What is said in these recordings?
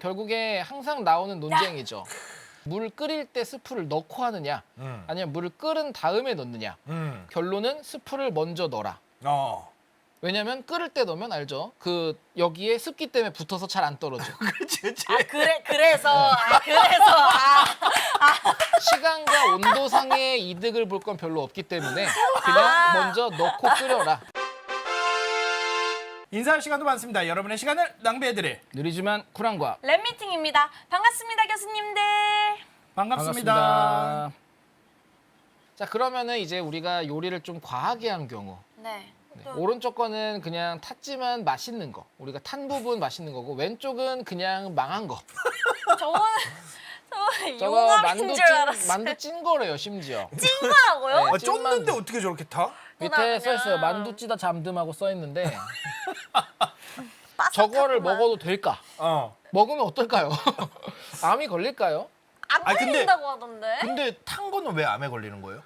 결국에 항상 나오는 논쟁이죠. 물 끓일 때 스프를 넣고 하느냐, 음. 아니면 물을 끓은 다음에 넣느냐. 음. 결론은 스프를 먼저 넣어라. 어. 왜냐면 끓을 때 넣으면 알죠. 그 여기에 습기 때문에 붙어서 잘 안 떨어져. 그렇지, 그렇지. 아 그래 그래서 아 그래서 아 시간과 온도상의 이득을 볼 건 별로 없기 때문에 그냥 아. 먼저 넣고 끓여라. 인사할 시간도 많습니다. 여러분의 시간을 낭비해드릴 느리지만 쿨한 과학. 랩 미팅입니다. 반갑습니다 교수님들. 반갑습니다. 자 그러면은 이제 우리가 요리를 좀 과하게 한 경우 네. 네, 또 오른쪽 거는 그냥 탔지만 맛있는 거 우리가 탄 부분 맛있는 거고 왼쪽은 그냥 망한 거 저거는 저거는 저거 용암인 만두 줄 찐 알았어요. 만두 찐 거래요 심지어 찐 거라고요? 네. 아. 쪘는데 어떻게 저렇게 타? 밑에 그냥- 써 있어요 만두 찌다 잠듬하고 써 있는데. 저거를 먹어도 될까 어. 먹으면 어떨까요 암이 걸릴까요 안 아, 근데- 걸린다고 하던데. 근데 탄 거는 왜 암에 걸리는 거예요?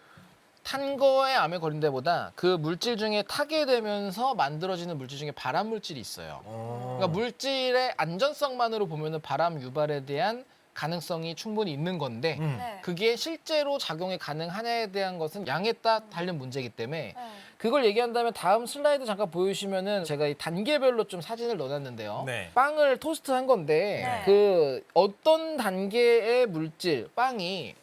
탄 거에 암에 걸린 데보다 그 물질 중에 타게 되면서 만들어지는 물질 중에 발암 물질이 있어요 어. 그러니까 물질의 안전성만으로 보면은 발암 유발에 대한 가능성이 충분히 있는 건데 음. 네. 그게 실제로 작용이 가능하냐에 대한 것은 양에 따라 다른 문제이기 때문에 네. 그걸 얘기한다면 다음 슬라이드 잠깐 보여주시면은 제가 이 단계별로 좀 사진을 넣어놨는데요. 네. 빵을 토스트 한 건데 네. 그 어떤 단계의 물질 빵이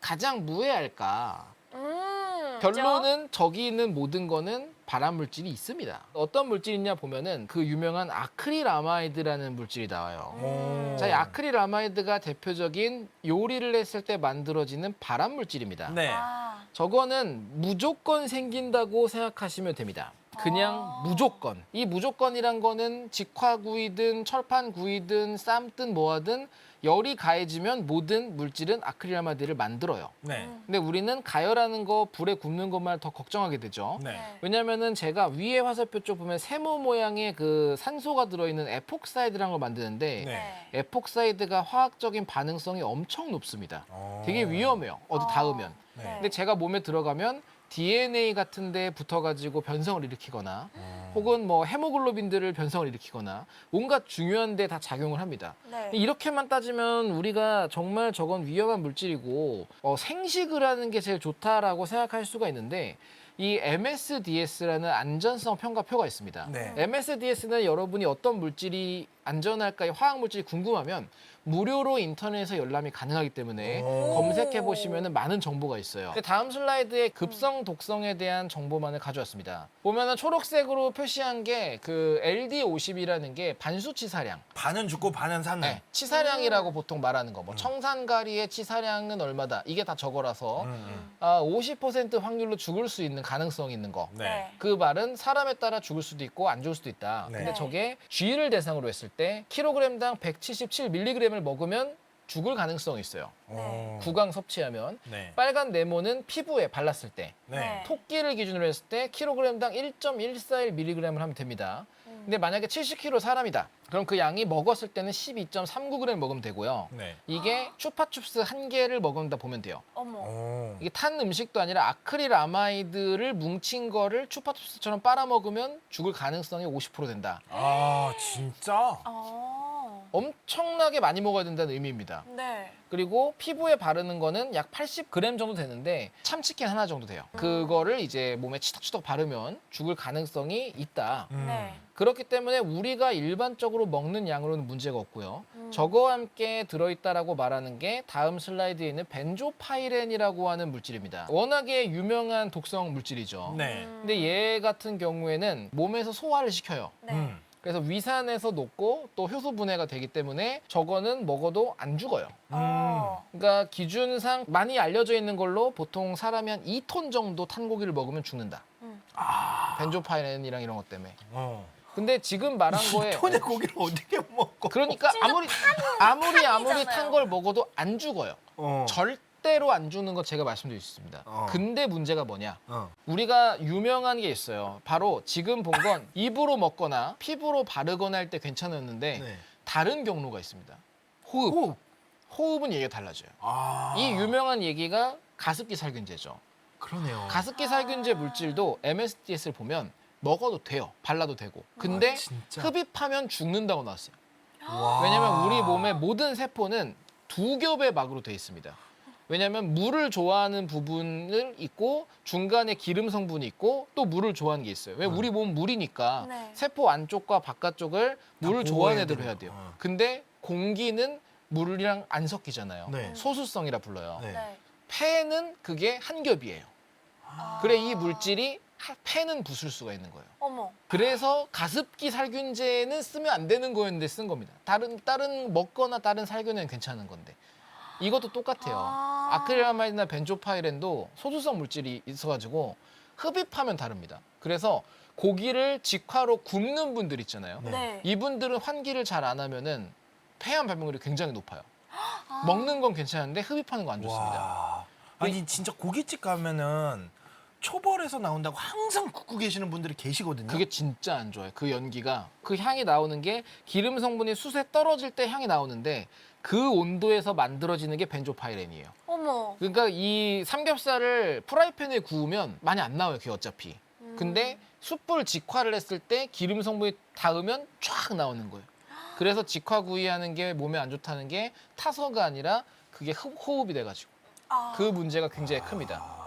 가장 무해할까? 음. 결론은 저기 있는 모든 거는 발암 물질이 있습니다. 어떤 물질이냐 보면은 그 유명한 아크릴아마이드라는 물질이 나와요. 오. 자, 이 아크릴아마이드가 대표적인 요리를 했을 때 만들어지는 발암 물질입니다. 네. 아. 저거는 무조건 생긴다고 생각하시면 됩니다. 그냥 아. 무조건. 이 무조건이란 거는 직화구이든 철판구이든 쌈든 뭐하든 열이 가해지면 모든 물질은 아크릴아마이드를 만들어요. 네. 음. 근데 우리는 가열하는 거, 불에 굽는 것만 더 걱정하게 되죠. 네. 네. 왜냐면은 제가 위에 화살표 쪽 보면 세모 모양의 그 산소가 들어있는 에폭사이드라는 걸 만드는데 네. 에폭사이드가 화학적인 반응성이 엄청 높습니다. 어. 되게 위험해요. 어디 어. 닿으면. 네. 근데 제가 몸에 들어가면 DNA 같은 데 붙어가지고 변성을 일으키거나 어. 혹은 뭐 헤모글로빈들을 변성을 일으키거나 온갖 중요한 데 다 작용을 합니다. 네. 이렇게만 따지면 우리가 정말 저건 위험한 물질이고 어, 생식을 하는 게 제일 좋다라고 생각할 수가 있는데 이 MSDS라는 안전성 평가표가 있습니다. 네. MSDS는 여러분이 어떤 물질이 안전할까 화학 물질이 궁금하면 무료로 인터넷에서 열람이 가능하기 때문에 오. 검색해 보시면 많은 정보가 있어요. 다음 슬라이드에 급성 독성에 대한 정보만을 가져왔습니다. 보면은 초록색으로 표시한 게 그 LD50이라는 게 반수 치사량. 반은 죽고 반은 사는. 네, 치사량이라고 보통 말하는 거. 뭐 청산가리의 치사량은 얼마다. 이게 다 저거라서 음, 음. 아, 50% 확률로 죽을 수 있는 가능성이 있는 거. 네. 그 말은 사람에 따라 죽을 수도 있고 안 죽을 수도 있다. 네. 근데 저게 쥐를 대상으로 했을 때 킬로그램당 177mg을 먹으면 죽을 가능성이 있어요. 어. 구강 섭취하면 네. 빨간 네모는 피부에 발랐을 때 네. 토끼를 기준으로 했을 때 킬로그램당 1.141mg을 하면 됩니다. 음. 근데 만약에 70kg 사람이다. 그럼 그 양이 먹었을 때는 12.39g 먹으면 되고요. 네. 이게 추파춥스 한 개를 먹는다 보면 돼요. 어머. 어. 이게 탄 음식도 아니라 아크릴 아마이드를 뭉친 거를 추파춥스처럼 빨아 먹으면 죽을 가능성이 50% 된다. 아 진짜? 어. 엄청나게 많이 먹어야 된다는 의미입니다. 네. 그리고 피부에 바르는 거는 약 80g 정도 되는데 참치캔 하나 정도 돼요. 그거를 이제 몸에 치덕치덕 바르면 죽을 가능성이 있다. 음. 네. 그렇기 때문에 우리가 일반적으로 먹는 양으로는 문제가 없고요. 음. 저거와 함께 들어있다라고 말하는 게 다음 슬라이드에 있는 벤조파이렌이라고 하는 물질입니다. 워낙에 유명한 독성 물질이죠. 네. 음. 근데 얘 같은 경우에는 몸에서 소화를 시켜요. 네. 음. 그래서 위산에서 녹고 또 효소 분해가 되기 때문에 저거는 먹어도 안 죽어요. 어. 그러니까 기준상 많이 알려져 있는 걸로 보통 사람이 한 2톤 정도 탄 고기를 먹으면 죽는다. 음. 벤조파이렌이랑 이런 것 때문에. 어. 근데 지금 말한 거에 톤의 고기를 어떻게 먹고? 그러니까 아무리 아무리 아무리 탄이잖아요. 탄걸 먹어도 안 죽어요. 어. 절대 로안 죽는 건 제가 있습니다. 어. 근데 문제가 뭐냐? 어. 우리가 유명한 게 있어요. 바로 지금 본 건 입으로 먹거나 피부로 바르거나 할 때 괜찮았는데 네. 다른 경로가 있습니다. 호흡. 오. 호흡은 얘기가 달라져요. 아. 이 유명한 얘기가 가습기 살균제죠. 그러네요. 가습기 살균제 물질도 MSDS를 보면 먹어도 돼요. 발라도 되고. 근데 아, 진짜? 흡입하면 죽는다고 나왔어요. 와. 왜냐하면 우리 몸의 모든 세포는 두 겹의 막으로 되어 있습니다. 왜냐하면 물을 좋아하는 부분을 있고 중간에 기름 성분이 있고 또 물을 좋아하는 게 있어요. 왜 우리 몸 물이니까 네. 세포 안쪽과 바깥쪽을 물을 좋아하는 되는 해야 거. 돼요. 어. 근데 공기는 물이랑 안 섞이잖아요. 네. 소수성이라 불러요. 네. 네. 폐는 그게 한 겹이에요. 아. 그래 이 물질이 하- 폐는 부술 수가 있는 거예요. 어머. 그래서 가습기 살균제는 쓰면 안 되는 거였는데 쓴 겁니다. 다른 다른 먹거나 다른 살균에는 괜찮은 건데 이것도 똑같아요. 아. 아크릴라마이드나 벤조파이렌도 소수성 물질이 있어가지고 흡입하면 다릅니다. 그래서 고기를 직화로 굽는 분들 있잖아요. 네. 네. 이분들은 환기를 잘 안 하면은 폐암 발병률이 굉장히 높아요. 아. 먹는 건 괜찮은데 흡입하는 건안 좋습니다. 와. 아니 진짜 고깃집 가면은 초벌에서 나온다고 항상 굽고 계시는 분들이 계시거든요. 그게 진짜 안 좋아요. 그 연기가 그 향이 나오는 게 기름 성분이 숯에 떨어질 때 향이 나오는데 그 온도에서 만들어지는 게 벤조파이렌이에요. 어머. 그러니까 이 삼겹살을 프라이팬에 구우면 많이 안 나와요, 그게 어차피. 음. 근데 숯불 직화를 했을 때 기름 성분이 닿으면 쫙 나오는 거예요. 그래서 직화구이 하는 게 몸에 안 좋다는 게 타서가 아니라 그게 흡- 호흡이 돼가지고 아. 그 문제가 굉장히 큽니다.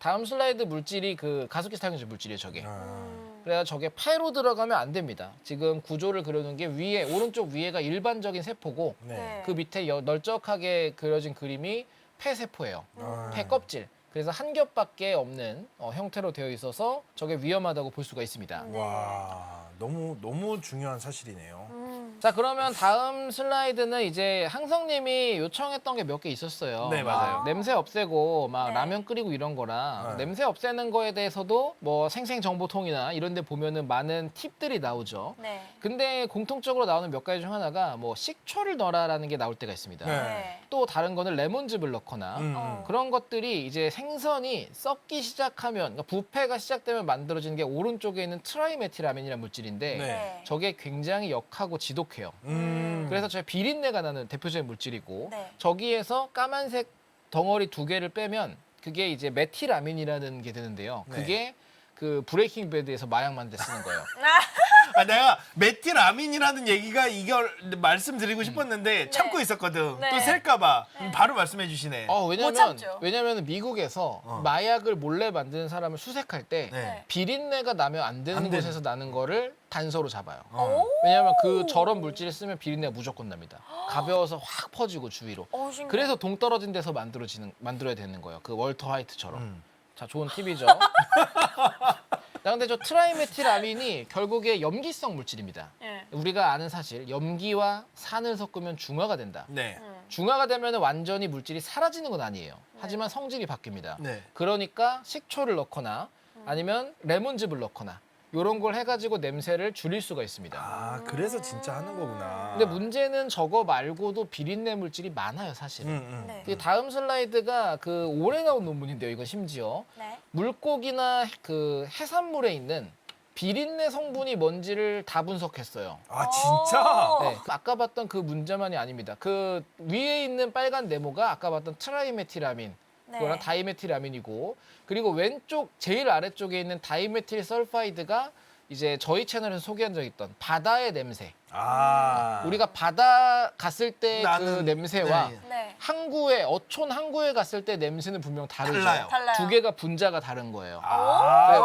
다음 슬라이드 물질이 그 가습기 살균제 물질이에요, 저게. 아. 음. 그래야 저게 폐로 들어가면 안 됩니다. 지금 구조를 그려놓은 게 위에 오른쪽 위에가 일반적인 세포고 네. 네. 그 밑에 여- 널쩍하게 그려진 그림이 폐 세포예요. 아. 폐 껍질. 그래서 한 겹밖에 없는 어, 형태로 되어 있어서 저게 위험하다고 볼 수가 있습니다. 네. 와 너무 너무 중요한 사실이네요. 음. 자 그러면 다음 슬라이드는 이제 항성님이 요청했던 게 몇 개 있었어요. 네, 막 맞아요. 냄새 없애고 막 네. 라면 끓이고 이런 거랑 네. 냄새 없애는 거에 대해서도 뭐 생생 정보통이나 이런 데 보면은 많은 팁들이 나오죠. 네. 근데 공통적으로 나오는 몇 가지 중 하나가 뭐 식초를 넣어라라는 게 나올 때가 있습니다. 네. 네. 또 다른 거는 레몬즙을 넣거나 음, 어. 그런 것들이 이제 생선이 썩기 시작하면 그러니까 부패가 시작되면 만들어지는 게 오른쪽에 있는 트라이메틸아민이라는 물질인데 네. 네. 저게 굉장히 역하고 지독해요. 음. 그래서 저 비린내가 나는 대표적인 물질이고 네. 저기에서 까만색 덩어리 두 개를 빼면 그게 이제 메틸아민이라는 게 되는데요. 네. 그게 그 브레이킹 배드에서 마약 만들 때 쓰는 거예요. 아 내가 메틸 아민이라는 얘기가 이걸 말씀드리고 싶었는데 참고 있었거든. 네. 또 셀까봐 네. 바로 말씀해 주시네. 어, 못 왜냐면 참죠. 왜냐면 미국에서 어. 마약을 몰래 만드는 사람을 수색할 때 네. 비린내가 나면 안 되는 안 되는. 곳에서 나는 거를 단서로 잡아요. 어. 왜냐하면 그 저런 물질을 쓰면 비린내가 무조건 납니다. 가벼워서 확 퍼지고 주위로. 어, 신기해. 그래서 동 떨어진 데서 만들어지는 만들어야 되는 거예요. 그 월터 화이트처럼. 음. 자, 좋은 팁이죠. 자, 근데 저 트라이메틸아민이 결국에 염기성 물질입니다. 예. 우리가 아는 사실, 염기와 산을 섞으면 중화가 된다. 네. 음. 중화가 되면 완전히 물질이 사라지는 건 아니에요. 하지만 성질이 바뀝니다. 네. 그러니까 식초를 넣거나 아니면 레몬즙을 넣거나 이런 걸 해가지고 냄새를 줄일 수가 있습니다. 아 그래서 진짜 하는 거구나. 근데 문제는 저거 말고도 비린내 물질이 많아요, 사실은. 음, 음. 네. 그 다음 슬라이드가 그 올해 나온 논문인데요. 이건 심지어 네. 물고기나 그 해산물에 있는 비린내 성분이 뭔지를 다 분석했어요. 아 진짜? 어. 네, 아까 봤던 그 문제만이 아닙니다. 그 위에 있는 빨간 네모가 아까 봤던 트라이메틸아민, 네. 그거랑 다이메틸아민이고, 그리고 왼쪽 제일 아래쪽에 있는 다이메틸 설파이드가 이제 저희 채널에서 소개한 적 있던 바다의 냄새. 아 우리가 바다 갔을 때 그 나는- 냄새와 네. 네. 항구에 어촌 항구에 갔을 때 냄새는 분명 다르죠. 달라요. 달라요. 두 개가 분자가 다른 거예요. 아. 네,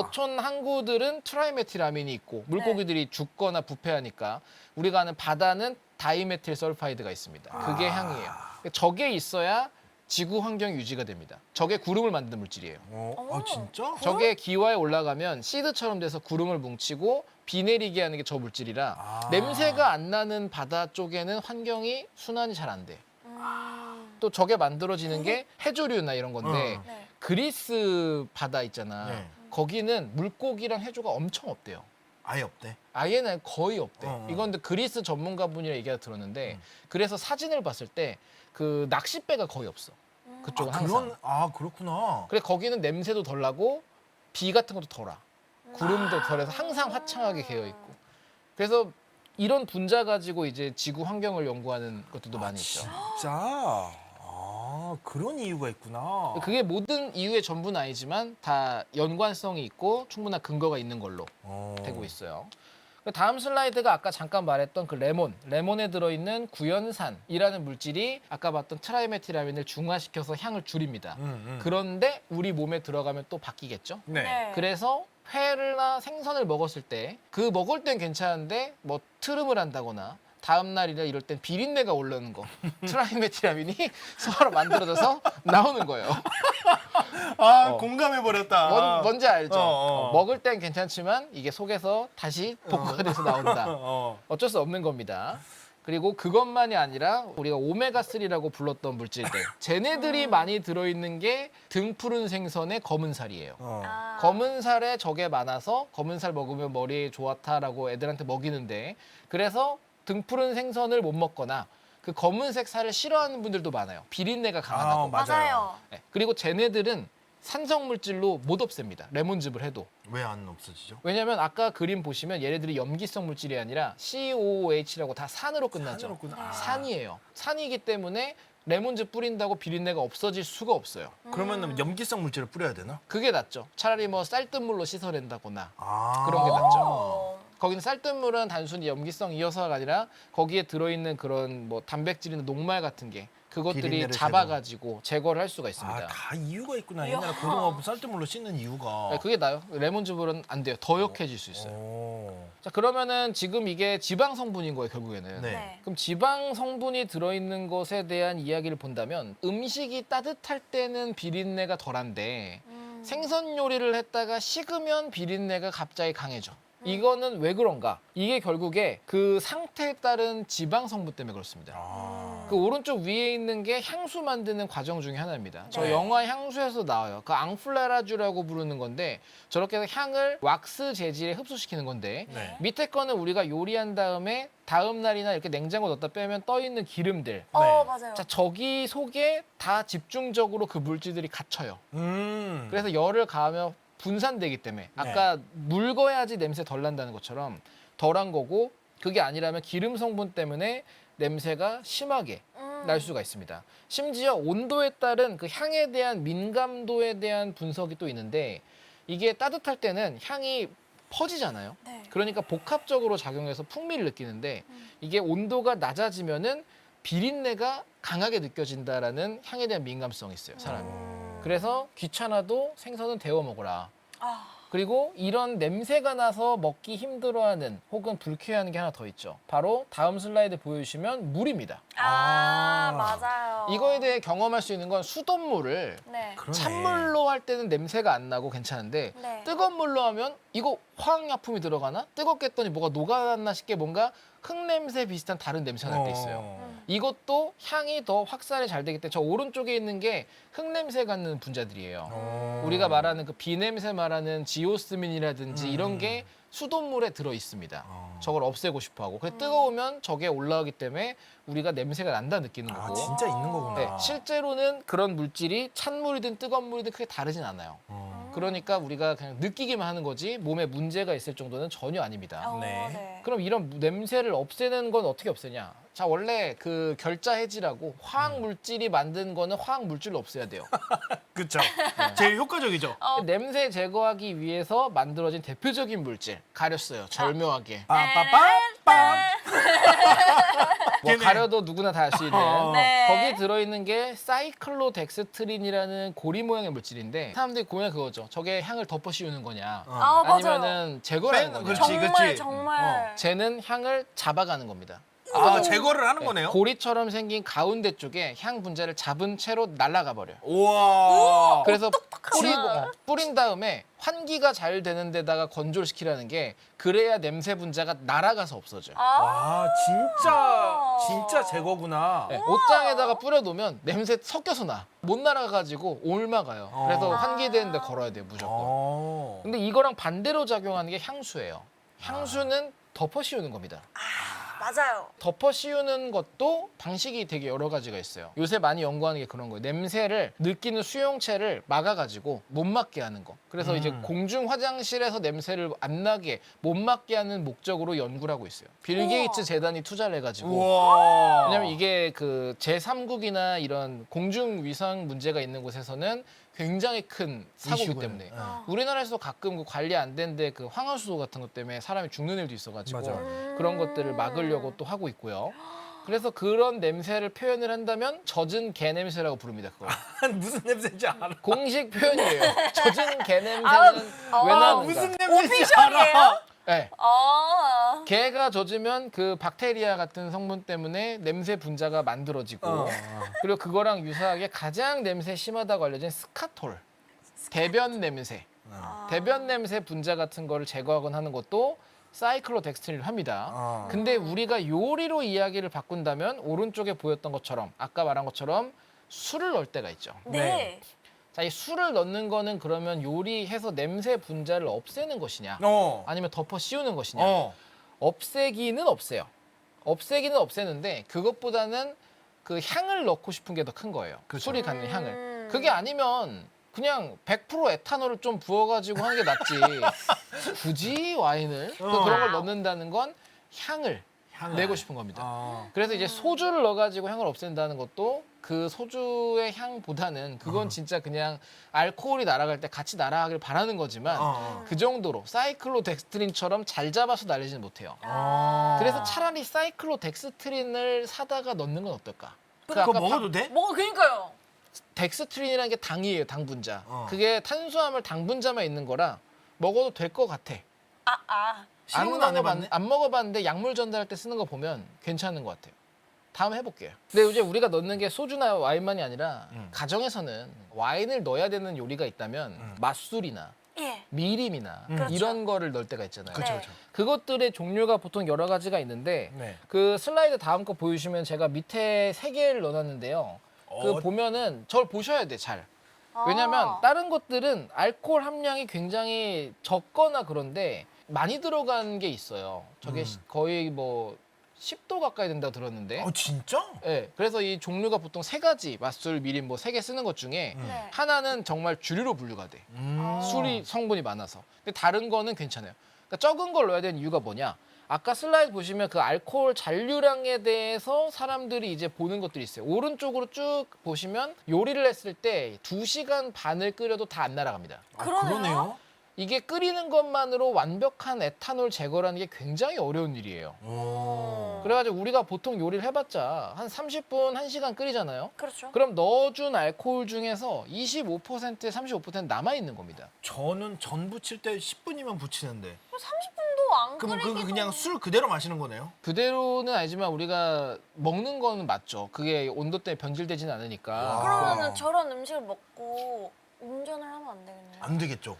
어촌 항구들은 트라이메틸아민이 있고 물고기들이 네. 죽거나 부패하니까 우리가 아는 바다는 다이메틸 설파이드가 있습니다. 그게 아. 향이에요. 저게 있어야 지구 환경 유지가 됩니다. 저게 구름을 만드는 물질이에요. 어? 어. 아 진짜? 저게 기와에 올라가면 시드처럼 돼서 구름을 뭉치고 비 내리게 하는 게 저 물질이라 아. 냄새가 안 나는 바다 쪽에는 환경이 순환이 잘 안 돼. 음. 또 저게 만들어지는 게 해조류나 이런 건데 어. 네. 그리스 바다 있잖아. 네. 거기는 물고기랑 해조가 엄청 없대요. 아예 없대. 아예는 거의 없대. 어, 어. 이건 근데 그리스 전문가분이랑 얘기가 들었는데 음. 그래서 사진을 봤을 때 그 낚싯배가 거의 없어. 음. 그쪽은 아, 항상. 그런 아 그렇구나. 그래 거기는 냄새도 덜 나고 비 같은 것도 덜 와. 구름도 덜해서 항상 화창하게 개어 있고. 그래서 이런 분자 가지고 이제 지구 환경을 연구하는 것들도 많이 있죠. 진짜? 아 그런 이유가 있구나. 그게 모든 이유의 전부는 아니지만 다 연관성이 있고 충분한 근거가 있는 걸로 어. 되고 있어요. 다음 슬라이드가 아까 잠깐 말했던 그 레몬, 레몬에 들어있는 구연산이라는 물질이 아까 봤던 트라이메티라민을 중화시켜서 향을 줄입니다. 음, 음. 그런데 우리 몸에 들어가면 또 바뀌겠죠. 네. 그래서 회나 생선을 먹었을 때 그 먹을 땐 괜찮은데 뭐 트름을 한다거나 다음 날이나 이럴 땐 비린내가 올라오는 거 트라이메티라민이 서로 만들어져서 나오는 거예요. 아 어. 공감해 버렸다. 뭔, 뭔지 알죠? 어, 어. 어, 먹을 땐 괜찮지만 이게 속에서 다시 복구가 돼서 나온다. 어. 어쩔 수 없는 겁니다. 그리고 그것만이 아니라 우리가 오메가 3라고 불렀던 물질들, 쟤네들이 많이 들어있는 게 등푸른 생선의 검은 살이에요. 어. 아. 검은 살에 적게 많아서 검은 살 먹으면 머리에 좋다라고 애들한테 먹이는데 그래서 등푸른 생선을 못 먹거나 그 검은색 살을 싫어하는 분들도 많아요. 비린내가 강하다고. 아, 맞아요. 네. 그리고 쟤네들은 산성 물질로 못 없앱니다. 레몬즙을 해도. 왜 안 없어지죠? 왜냐면 아까 그림 보시면 얘네들이 염기성 물질이 아니라 COOH라고 다 산으로 끝나죠. 산으로구나. 아. 산이에요. 산이기 때문에 레몬즙 뿌린다고 비린내가 없어질 수가 없어요. 그러면 염기성 물질을 뿌려야 되나? 그게 낫죠. 차라리 뭐 쌀뜨물로 씻어낸다거나 아. 그런 게 낫죠. 어. 거기는 쌀뜨물은 단순히 염기성이어서가 아니라 거기에 들어있는 그런 뭐 단백질이나 녹말 같은 게 그것들이 비린내를 잡아가지고 제거 를 할 수가 있습니다. 아, 다 이유가 있구나. 옛날에 고등어 쌀뜨물로 씻는 이유가. 네, 그게 나요. 레몬즙으로는 안 돼요. 더 역해질 수 있어요. 오. 자 그러면은 지금 이게 지방 성분인 거예요 결국에는. 네. 네. 그럼 지방 성분이 들어있는 것에 대한 이야기를 본다면 음식이 따뜻할 때는 비린내가 덜한데 음. 생선 요리를 했다가 식으면 비린내가 갑자기 강해져. 이거는 왜 그런가? 이게 결국에 그 상태에 따른 지방 성분 때문에 그렇습니다. 아. 그 오른쪽 위에 있는 게 향수 만드는 과정 중에 하나입니다. 저 네. 영화 향수에서 나와요. 그 앙플라라주라고 부르는 건데 저렇게 해서 향을 왁스 재질에 흡수시키는 건데 네. 밑에 거는 우리가 요리한 다음에 다음 날이나 이렇게 냉장고 넣었다 빼면 떠 있는 기름들. 어 네. 맞아요. 자 저기 속에 다 집중적으로 그 물질들이 갇혀요. 음. 그래서 열을 가하면 분산되기 때문에 아까 묽어야지 냄새 덜 난다는 것처럼 덜한 거고 그게 아니라면 기름 성분 때문에 냄새가 심하게 음. 날 수가 있습니다. 심지어 온도에 따른 그 향에 대한 민감도에 대한 분석이 또 있는데 이게 따뜻할 때는 향이 퍼지잖아요. 네. 그러니까 복합적으로 작용해서 풍미를 느끼는데 이게 온도가 낮아지면은 비린내가 강하게 느껴진다라는 향에 대한 민감성이 있어요, 사람이. 음. 그래서 귀찮아도 생선은 데워 먹어라. 아. 그리고 이런 냄새가 나서 먹기 힘들어하는 혹은 불쾌한 게 하나 더 있죠. 바로 다음 슬라이드 보여주시면 물입니다. 아, 아. 맞아요. 이거에 대해 경험할 수 있는 건 수돗물을 네. 그러네. 찬물로 할 때는 냄새가 안 나고 괜찮은데 네. 뜨거운 물로 하면 이거 화학약품이 들어가나? 뜨겁게 했더니 뭐가 녹아났나 싶게 뭔가 흙냄새 비슷한 다른 냄새가 날 때 있어요. 음. 이것도 향이 더 확산이 잘 되기 때문에 저 오른쪽에 있는 게 흙냄새 같는 분자들이에요. 어. 우리가 말하는 그 비냄새 말하는 지오스민이라든지 음. 이런 게 수돗물에 들어 있습니다. 어. 저걸 없애고 싶어 하고. 그래 음. 뜨거우면 저게 올라오기 때문에 우리가 냄새가 난다 느끼는 아 거고. 진짜 있는 거구나. 네, 실제로는 그런 물질이 찬물이든 뜨거운 물이든 크게 다르진 않아요. 어. 그러니까 우리가 그냥 느끼기만 하는 거지 몸에 문제가 있을 정도는 전혀 아닙니다. 어, 네. 네. 그럼 이런 냄새를 없애는 건 어떻게 없애냐? 자 원래 그 결자 해지라고 화학 물질이 만든 거는 화학 물질로 없애야 돼요. 그렇죠. 제일 효과적이죠. 어, 냄새 제거하기 위해서 만들어진 대표적인 물질 가렸어요. 절묘하게. 빠빠빰빰. 뭐 걔네. 가려도 누구나 다알수 있는. 어. 네. 거기 들어있는 게 사이클로덱스트린이라는 고리 모양의 물질인데 사람들이 고민이 그거죠. 저게 향을 덮어 씌우는 거냐? 어. 아, 맞아요. 아니면은 뺀- 거냐? 그렇지, 정말 그렇지. 정말. 쟤는 향을 잡아가는 겁니다. 아 제거를 하는 네, 거네요. 고리처럼 생긴 가운데 쪽에 향 분자를 잡은 채로 날아가 버려요. 우와. 그래서 뿌리고 어, 뿌린 다음에 환기가 잘 되는 데다가 건조를 시키라는 게 그래야 냄새 분자가 날아가서 없어져요. 아. 와 진짜 진짜 제거구나. 네, 옷장에다가 뿌려놓으면 냄새 섞여서 나. 못 날아가가지고 옮아가요. 그래서 어. 환기되는 데 걸어야 돼요 무조건. 어. 근데 이거랑 반대로 작용하는 게 향수예요. 향수는 덮어 씌우는 겁니다. 맞아요. 덮어 씌우는 것도 방식이 되게 여러 가지가 있어요. 요새 많이 연구하는 게 그런 거예요. 냄새를 느끼는 수용체를 막아가지고 못 맡게 하는 거. 그래서 음. 이제 공중 화장실에서 냄새를 안 나게 못 맡게 하는 목적으로 연구를 하고 있어요. 빌 게이츠 우와. 재단이 투자를 해가지고. 우와. 왜냐면 이게 그 제3국이나 이런 공중 위상 문제가 있는 곳에서는 굉장히 큰 사고기 이슈고요. 때문에 네. 우리나라에서도 가끔 그 관리 안 된데 그 황화수소 같은 것 때문에 사람이 죽는 일도 있어가지고 맞아요. 그런 것들을 막으려고 또 하고 있고요. 그래서 그런 냄새를 표현을 한다면 젖은 개 냄새라고 부릅니다. 그걸 무슨 냄새인지 알아. 공식 표현이에요. 젖은 개 냄새는 아우, 왜 아, 나는가? 무슨 냄새인지 오피셜이에요? 네. 아. 개가 젖으면 그 박테리아 같은 성분 때문에 냄새 분자가 만들어지고 어. 그리고 그거랑 유사하게 가장 냄새 심하다고 알려진 스카톨 대변 냄새 아. 대변 냄새 분자 같은 거를 제거하곤 하는 것도 사이클로덱스트린을 합니다. 어. 근데 우리가 요리로 이야기를 바꾼다면 오른쪽에 보였던 것처럼 아까 말한 것처럼 술을 넣을 때가 있죠. 네. 자, 이 술을 넣는 거는 그러면 요리해서 냄새 분자를 없애는 것이냐 어. 아니면 덮어 씌우는 것이냐 어. 없애기는 없애요. 없애기는 없애는데 그것보다는 그 향을 넣고 싶은 게 더 큰 거예요. 그렇죠. 술이 갖는 음. 향을. 그게 아니면 그냥 100% 에탄올을 좀 부어가지고 하는 게 낫지. 굳이 와인을 또 어. 그런 걸 넣는다는 건 향을 향을. 내고 싶은 겁니다. 어. 그래서 이제 소주를 넣어가지고 향을 없앤다는 것도 그 소주의 향보다는 그건 어. 진짜 그냥 알코올이 날아갈 때 같이 날아가길 바라는 거지만 어. 그 정도로 사이클로덱스트린처럼 잘 잡아서 날리지는 못해요. 어. 그래서 차라리 사이클로덱스트린을 사다가 넣는 건 어떨까? 그 그거 아까 먹어도 돼? 뭐 그러니까요. 덱스트린이라는 게 당이에요, 당 분자. 어. 그게 탄수화물 당 분자만 있는 거라 먹어도 될 것 같아. 아 아. 실험은 안 해봤네? 안 먹어봤는데 약물 전달할 때 쓰는 거 보면 괜찮은 것 같아요. 다음에 해볼게요. 근데 이제 우리가 넣는 게 소주나 와인만이 아니라 음. 가정에서는 와인을 넣어야 되는 요리가 있다면 음. 맛술이나 예. 미림이나 음. 그렇죠. 이런 거를 넣을 때가 있잖아요. 그렇죠, 네. 그렇죠. 그것들의 종류가 보통 여러 가지가 있는데 네. 그 슬라이드 다음 거 보여주시면 제가 밑에 세 개를 넣어놨는데요. 그 어. 보면은 저를 보셔야 돼 잘. 왜냐면 아. 다른 것들은 알코올 함량이 굉장히 적거나 그런데 많이 들어간 게 있어요. 저게 음. 시- 거의 뭐 10도 가까이 된다고 들었는데. 어 진짜? 예. 그래서 이 종류가 보통 세 가지 맛술, 미림 뭐 세 개 쓰는 것 중에 음. 네. 하나는 정말 주류로 분류가 돼. 음. 술이 성분이 많아서. 근데 다른 거는 괜찮아요. 그러니까 적은 걸 넣어야 되는 이유가 뭐냐? 아까 슬라이드 보시면 그 알코올 잔류량에 대해서 사람들이 이제 보는 것들이 있어요. 오른쪽으로 쭉 보시면 요리를 했을 때 두시간 반을 끓여도 다 안 날아갑니다. 아, 그러네요. 그러네요. 이게 끓이는 것만으로 완벽한 에탄올 제거라는 게 굉장히 어려운 일이에요. 오. 그래가지고 우리가 보통 요리를 해봤자 한 30분, 1시간 끓이잖아요. 그렇죠. 그럼 넣어준 알코올 중에서 25%, 35% 남아있는 겁니다. 저는 전 부칠 때 10분이면 부치는데. 30분도 안 그럼 끓이기도. 그 그냥 술 그대로 마시는 거네요? 그대로는 아니지만 우리가 먹는 거는 맞죠. 그게 온도 때문에 변질되지는 않으니까. 와. 그러면은 저런 음식을 먹고 운전을 하면 안 되겠네요. 안 되겠죠.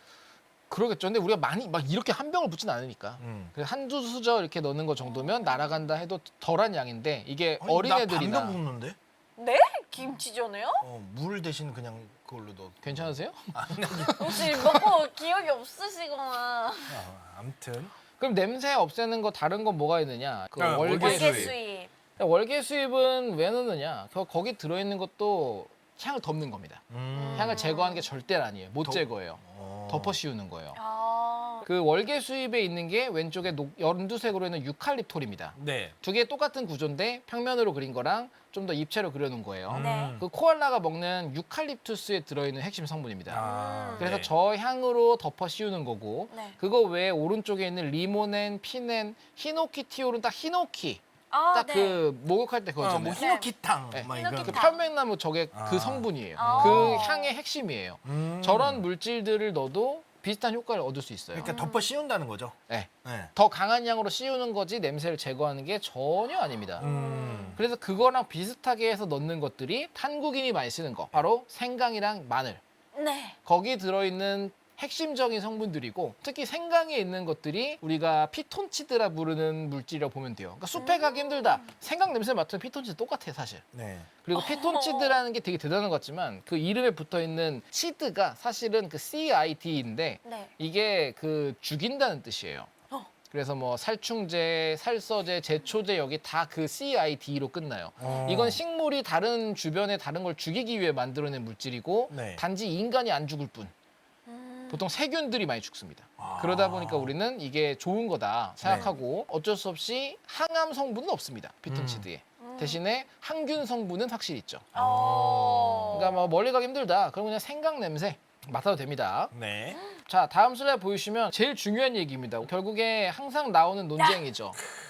그러겠죠. 근데 우리가 많이 막 이렇게 한 병을 붓진 않으니까. 음. 그래서 한두 수저 이렇게 넣는 거 정도면 날아간다 해도 덜한 양인데 이게 아니, 나 어린애들이나 반병 붓는데? 네? 김치전에요? 어, 물 대신 그냥 그걸로 넣어. 괜찮으세요? 혹시 먹고 기억이 없으시거나 아, 아무튼. 그럼 냄새 없애는 거 다른 건 뭐가 있느냐? 그 아, 월계 월계 월계 수입. 월계 수입은 왜 넣느냐? 거- 거기 들어있는 것도 향을 덮는 겁니다. 음. 향을 제거하는 게 절대 아니에요. 못 덮- 제거해요. 어. 덮어 씌우는 거예요. 아. 그 월계 수입에 있는 게 왼쪽에 녹- 연두색으로 있는 유칼립톨입니다. 네. 두 개 똑같은 구조인데 평면으로 그린 거랑 좀 더 입체로 그려놓은 거예요. 네. 그 코알라가 먹는 유칼립투스에 들어있는 핵심 성분입니다. 아, 그래서 네. 저 향으로 덮어 씌우는 거고 네. 그거 외에 오른쪽에 있는 리모넨, 피넨, 히노키티올은 딱 히노키 아, 딱 네. 그 목욕할 때 어, 그거잖아요. 뭐 히노키탕 네. 막 히노키탕. 그 이런. 편백나무 저게 아. 그 성분이에요. 아. 그 향의 핵심이에요. 음. 저런 물질들을 넣어도 비슷한 효과를 얻을 수 있어요. 그러니까 덮어 씌운다는 거죠. 네. 네. 더 강한 양으로 씌우는 거지 냄새를 제거하는 게 전혀 아닙니다. 음. 그래서 그거랑 비슷하게 해서 넣는 것들이 한국인이 많이 쓰는 거 바로 생강이랑 마늘 네. 거기 들어있는 핵심적인 성분들이고 특히 생강에 있는 것들이 우리가 피톤치드라 부르는 물질이라고 보면 돼요. 그러니까 숲에 가기 힘들다. 생강 냄새 맡으면 피톤치드 똑같아 사실. 네. 그리고 피톤치드라는 게 되게 대단한 것 같지만 그 이름에 붙어 있는 치드가 사실은 그 CID인데 네. 이게 그 죽인다는 뜻이에요. 어. 그래서 뭐 살충제, 살서제, 제초제 여기 다 그 CID로 끝나요. 어. 이건 식물이 다른 주변에 다른 걸 죽이기 위해 만들어낸 물질이고 네. 단지 인간이 안 죽을 뿐. 음. 보통 세균들이 많이 죽습니다. 아. 그러다 보니까 우리는 이게 좋은 거다 생각하고 어쩔 수 없이 항암 성분은 없습니다. 피톤치드에. 음. 대신에 항균 성분은 확실히 있죠. 어. 그러니까 뭐 멀리 가기 힘들다. 그럼 그냥 생강 냄새 맡아도 됩니다. 네. 자 다음 슬라이드 보여주시면 제일 중요한 얘기입니다. 결국에 항상 나오는 논쟁이죠.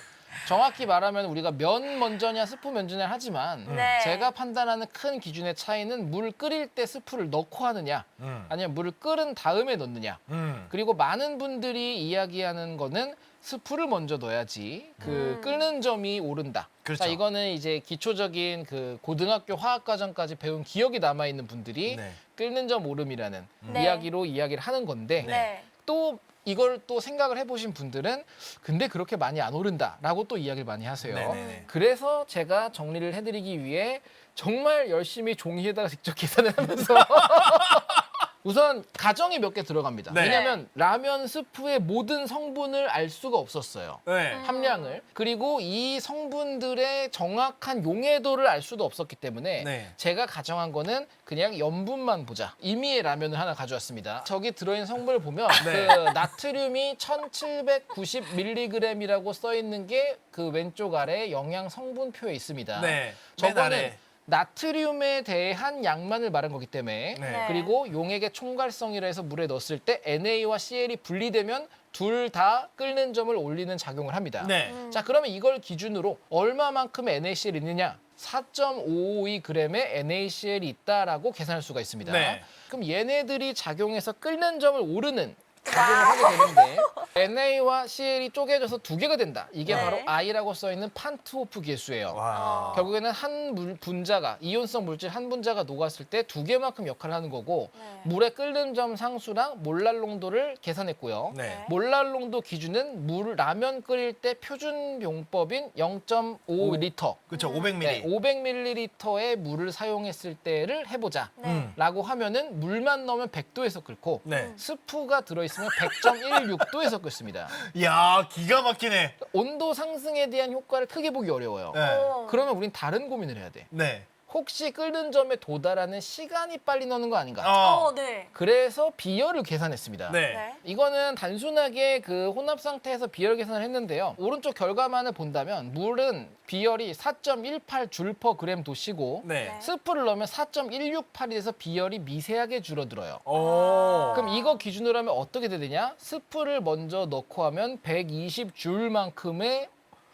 정확히 말하면 우리가 면 먼저냐 스프 먼저냐 하지만 네. 제가 판단하는 큰 기준의 차이는 물 끓일 때 스프를 넣고 하느냐 음. 아니면 물을 끓은 다음에 넣느냐 음. 그리고 많은 분들이 이야기하는 거는 스프를 먼저 넣어야지 그 음. 끓는 점이 오른다. 그렇죠. 자, 이거는 이제 기초적인 그 고등학교 화학 과정까지 배운 기억이 남아 있는 분들이 네. 끓는 점 오름이라는 네. 이야기로 이야기를 하는 건데 네. 또 이걸 또 생각을 해보신 분들은 근데 그렇게 많이 안 오른다라고 또 이야기를 많이 하세요. 네네네. 그래서 제가 정리를 해드리기 위해 정말 열심히 종이에다가 직접 계산을 하면서 우선 가정이 몇 개 들어갑니다. 네. 왜냐하면 라면 스프의 모든 성분을 알 수가 없었어요. 네. 함량을 그리고 이 성분들의 정확한 용해도를 알 수도 없었기 때문에 네. 제가 가정한 거는 그냥 염분만 보자 임의의 라면을 하나 가져왔습니다 저기 들어있는 성분을 보면 네. 그 나트륨이 1790mg이라고 써 있는 게 그 왼쪽 아래 영양 성분표에 있습니다 네. 맨 저거는 아래. 나트륨에 대한 양만을 말한 거기 때문에 네. 네. 그리고 용액의 총괄성이라 해서 물에 넣었을 때 NA와 CL이 분리되면 둘 다 끓는 점을 올리는 작용을 합니다. 네. 음. 자 그러면 이걸 기준으로 얼마만큼의 NaCl이 있느냐? 4.552g의 NaCl이 있다라고 계산할 수가 있습니다. 네. 그럼 얘네들이 작용해서 끓는 점을 오르는 작용을 하게 되는데 NA와 CL이 쪼개져서 두 개가 된다. 이게 네. 바로 I라고 써 있는 판트호프 계수예요. 와. 결국에는 한 물, 분자가 이온성 물질 한 분자가 녹았을 때 두 개만큼 역할을 하는 거고 네. 물의 끓는 점 상수랑 몰랄 농도를 계산했고요. 네. 몰랄 농도 기준은 물 라면 끓일 때 표준 용법인 0.5리터. 그렇죠. 500ml. 네, 500ml의 물을 사용했을 때를 해보자. 네. 음. 라고 하면은 물만 넣으면 100도에서 끓고 네. 스프가 들어 있 으면 100.16도에서 끓습니다. 야, 기가 막히네. 온도 상승에 대한 효과를 크게 보기 어려워요. 네. 어. 그러면 우린 다른 고민을 해야 돼. 네. 혹시 끓는 점에 도달하는 시간이 빨리 넣는 거 아닌가? 어. 어, 네. 그래서 비열을 계산했습니다. 네. 네. 이거는 단순하게 그 혼합 상태에서 비열 계산을 했는데요. 오른쪽 결과만을 본다면 물은 비열이 4.18 줄 퍼 그램 도시고 네. 네. 스프를 넣으면 4.168이 돼서 비열이 미세하게 줄어들어요. 오. 그럼 이거 기준으로 하면 어떻게 되느냐? 스프를 먼저 넣고 하면 120 줄만큼의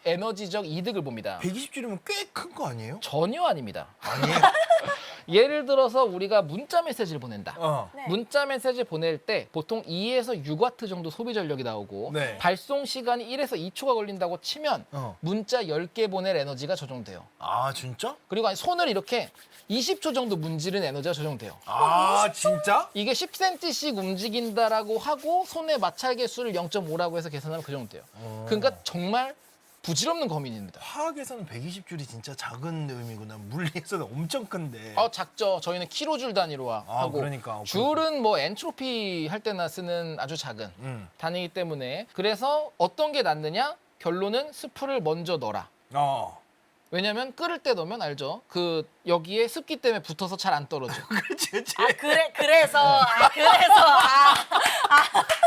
에너지적 이득을 봅니다. 120줄이면 꽤 큰 거 아니에요? 전혀 아닙니다. 아니에요. 예를 들어서 우리가 문자 메시지를 보낸다. 어. 네. 문자 메시지 보낼 때 보통 2에서 6와트 정도 소비 전력이 나오고 네. 발송 시간이 1에서 2초가 걸린다고 치면 어. 문자 10개 보낼 에너지가 저 정도 돼요. 아, 진짜? 그리고 아니 손을 이렇게 20초 정도 문지른 에너지가 저 정도 돼요. 아, 진짜? 이게 10cm씩 움직인다라고 하고 손의 마찰 개수를 0.5라고 해서 계산하면 그 정도 돼요. 그러니까 정말 부질없는 거민입니다. 화학에서는 120줄이 진짜 작은 의미구나. 물리에서는 엄청 큰데. 어 작죠. 저희는 킬로줄 단위로 하- 아, 하고 그러니까. 줄은 뭐 엔트로피 할 때나 쓰는 아주 작은 음. 단위이기 때문에 그래서 어떤 게 낫느냐? 결론은 스프를 먼저 넣어라. 어. 왜냐면 끓을 때 넣으면 알죠? 그 여기에 습기 때문에 붙어서 잘 안 떨어져. 그렇지, 그렇지. 아, 그래, 그래서, 아, 그래서, 아,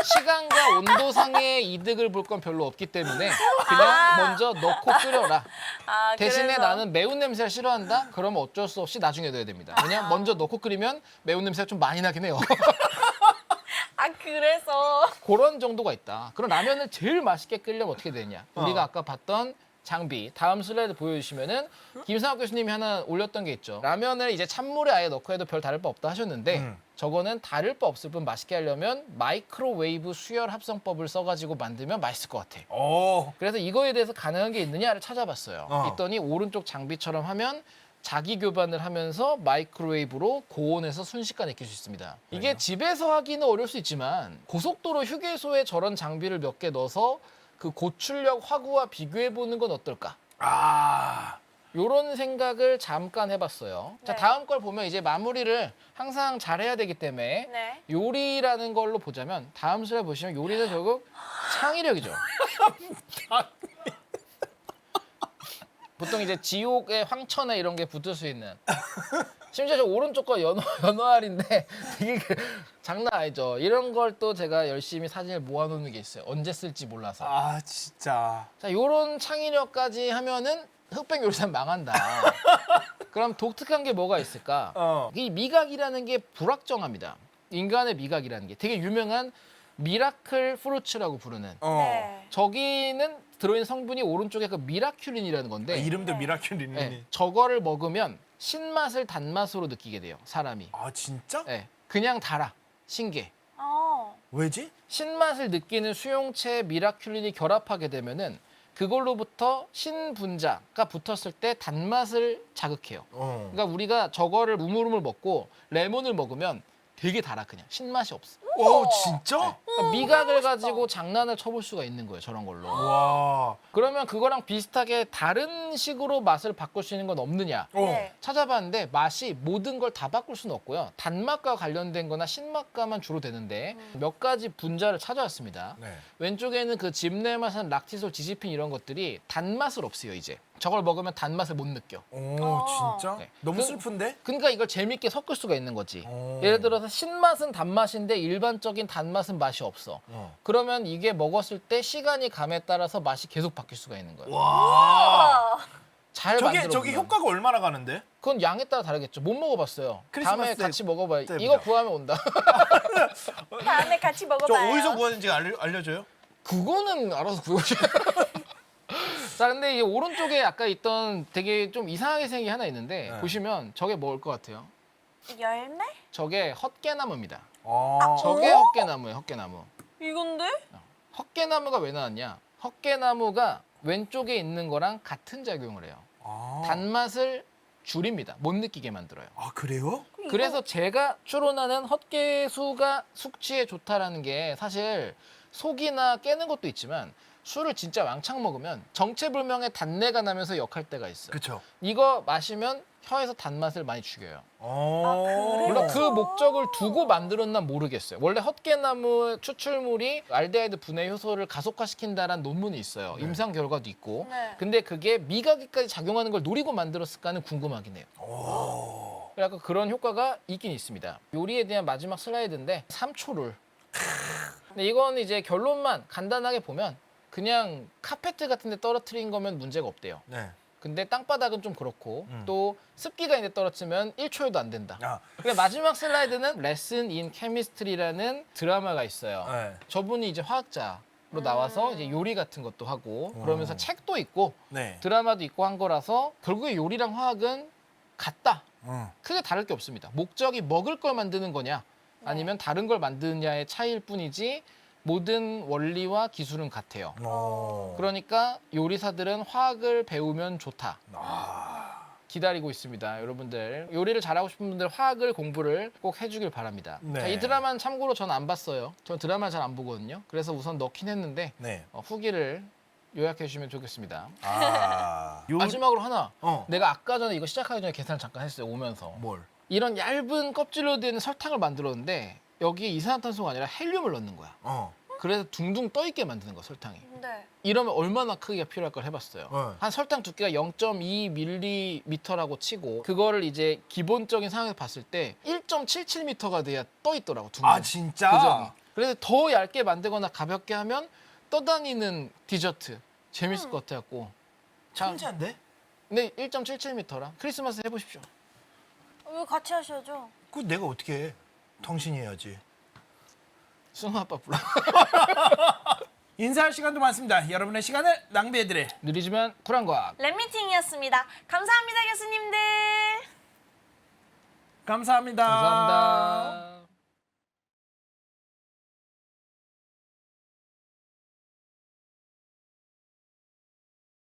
시간과 온도상의 이득을 볼 건 별로 없기 때문에 그냥 아. 먼저 넣고 끓여라. 아, 대신에 그래서. 나는 매운 냄새를 싫어한다? 그러면 어쩔 수 없이 나중에 넣어야 됩니다. 왜냐면 먼저 넣고 끓이면 매운 냄새가 좀 많이 나긴 해요. 아, 그래서. 그런 정도가 있다. 그럼 라면을 제일 맛있게 끓이려면 어떻게 되냐? 우리가 어. 아까 봤던 장비 다음 슬라이드 보여주시면은 김상학 교수님이 하나 올렸던 게 있죠. 라면을 이제 찬물에 아예 넣고 해도 별 다를 바 없다 하셨는데 음. 저거는 다를 바 없을 뿐 맛있게 하려면 마이크로웨이브 수열 합성법을 써가지고 만들면 맛있을 것 같아. 오. 그래서 이거에 대해서 가능한 게 있느냐를 찾아봤어요. 어. 있더니 오른쪽 장비처럼 하면 자기 교반을 하면서 마이크로웨이브로 고온에서 순식간에 익힐 수 있습니다. 이게 그래요? 집에서 하기는 어려울 수 있지만 고속도로 휴게소에 저런 장비를 몇 개 넣어서 그 고출력 화구와 비교해 보는 건 어떨까? 아. 요런 생각을 잠깐 해봤어요. 자 네. 다음 걸 보면 이제 마무리를 항상 잘해야 되기 때문에 네. 요리라는 걸로 보자면 다음 슬라이드 보시면 요리는 결국 창의력이죠. 보통 이제 지옥의 황천에 이런 게 붙을 수 있는 심지어 저 오른쪽 거 연어 연어알인데 되게 그 장난 아니죠. 이런 걸 또 제가 열심히 사진을 모아놓는 게 있어요. 언제 쓸지 몰라서. 아, 진짜. 자, 요런 창의력까지 하면은 흑백 요리사는 망한다. 그럼 독특한 게 뭐가 있을까? 어. 이 미각이라는 게 불확정합니다. 인간의 미각이라는 게 되게 유명한 미라클 프루츠라고 부르는 어. 네. 저기는 들어있는 성분이 오른쪽에 그 미라큘린이라는 건데 아, 이름도 네. 미라큘리니. 네, 저거를 먹으면 신맛을 단맛으로 느끼게 돼요 사람이 아 진짜? 네, 그냥 달아 신게 어. 왜지? 신맛을 느끼는 수용체 미라큘린이 결합하게 되면은 그걸로부터 신분자가 붙었을 때 단맛을 자극해요 어. 그러니까 우리가 저거를 우물우물 먹고 레몬을 먹으면 되게 달아 그냥. 신맛이 없어. 오 진짜? 그러니까 미각을 가지고 장난을 쳐볼 수가 있는 거예요 저런 걸로. 와. 그러면 그거랑 비슷하게 다른 식으로 맛을 바꿀 수 있는 건 없느냐? 어. 네. 찾아봤는데 맛이 모든 걸 다 바꿀 수는 없고요. 단맛과 관련된 거나 신맛과만 주로 되는데 몇 가지 분자를 찾아왔습니다. 네. 왼쪽에는 그 집내맛은 락티솔, 지지핀 이런 것들이 단맛을 없애요 이제 저걸 먹으면 단맛을 못 느껴 오 어. 진짜? 네. 너무 그- 슬픈데? 그러니까 이걸 재밌게 섞을 수가 있는 거지 어. 예를 들어서 신맛은 단맛인데 일반적인 단맛은 맛이 없어 어. 그러면 이게 먹었을 때 시간이 감에 따라서 맛이 계속 바뀔 수가 있는 거예요 와. 아. 잘 저게 만들어 저기 보면. 효과가 얼마나 가는데? 그건 양에 따라 다르겠죠 못 먹어봤어요 크리스마스 다음에 때- 같이 먹어봐요 때입니다. 이거 구하면 온다 다음에 같이 저 먹어봐요. 어디서 구하는지 알려, 알려줘요? 그거는 알아서 구해오셔 자 근데 이 오른쪽에 아까 있던 되게 좀 이상하게 생긴 게 하나 있는데 네. 보시면 저게 뭐일 것 같아요 열매? 저게 헛개나무입니다 아. 저게 헛개나무예요 헛개나무 이건데? 헛개나무가 왜 나왔냐 헛개나무가 왼쪽에 있는 거랑 같은 작용을 해요 아. 단맛을 줄입니다 못 느끼게 만들어요 아 그래요? 그래서 제가 추론하는 헛개수가 숙취에 좋다라는 게 사실 속이나 깨는 것도 있지만 술을 진짜 왕창 먹으면 정체불명의 단내가 나면서 역할 때가 있어요. 그쵸. 이거 마시면 혀에서 단맛을 많이 죽여요. 어. 그래요? 물론 그 목적을 두고 만들었나 모르겠어요. 원래 헛개나무 추출물이 알데하이드 분해 효소를 가속화시킨다라는 논문이 있어요. 네. 임상 결과도 있고. 네. 근데 그게 미각에까지 작용하는 걸 노리고 만들었을까는 궁금하긴 해요. 오. 약간 그런 효과가 있긴 있습니다. 요리에 대한 마지막 슬라이드인데 3초를. 근데 이건 이제 결론만 간단하게 보면 그냥 카페트 같은 데 떨어뜨린 거면 문제가 없대요. 네. 근데 땅바닥은 좀 그렇고 음. 또 습기가 있는데 떨어뜨리면 1초에도 안 된다. 아. 그러니까 마지막 슬라이드는 레슨 인 케미스트리라는 드라마가 있어요. 네. 저분이 이제 화학자 로 나와서 이제 요리 같은 것도 하고 그러면서 음. 책도 있고 네. 드라마도 있고 한 거라서 결국에 요리랑 화학은 같다. 음. 크게 다를 게 없습니다. 목적이 먹을 걸 만드는 거냐 아니면 다른 걸 만드느냐의 차이일 뿐이지 모든 원리와 기술은 같아요. 오. 그러니까 요리사들은 화학을 배우면 좋다. 아. 기다리고 있습니다. 여러분들 요리를 잘하고 싶은 분들 화학을 공부를 꼭 해주길 바랍니다. 네. 자, 이 드라마는 참고로 전 안 봤어요. 전 드라마 잘 안 보거든요. 그래서 우선 넣긴 했는데 네. 어, 후기를 요약해 주시면 좋겠습니다. 아. 요... 마지막으로 하나 어. 내가 아까 전에 이거 시작하기 전에 계산을 잠깐 했어요 오면서 뭘? 이런 얇은 껍질로 된 설탕을 만들었는데 여기에 이산화탄소가 아니라 헬륨을 넣는 거야. 어. 그래서 둥둥 떠 있게 만드는 거야 설탕이. 네. 이러면 얼마나 크기가 필요할 걸 해봤어요. 네. 한 설탕 두께가 0.2mm라고 치고 그거를 이제 기본적인 상황에서 봤을 때 1.77m가 돼야 떠 있더라고 둥둥. 아 진짜? 고정이. 그래서 더 얇게 만들거나 가볍게 하면 떠다니는 디저트 재밌을 것 같아갖고. 자, 천재인데? 근데 1.77m라 크리스마스 해보십시오. 왜 같이 하셔야죠? 그 내가 어떻게 해? 당신이 해야지. 승우 아빠 불러. 인사할 시간도 많습니다. 여러분의 시간을 낭비해드릴 느리지만 쿨한 과학. 랩미팅이었습니다. 감사합니다, 교수님들. 감사합니다. 감사합니다.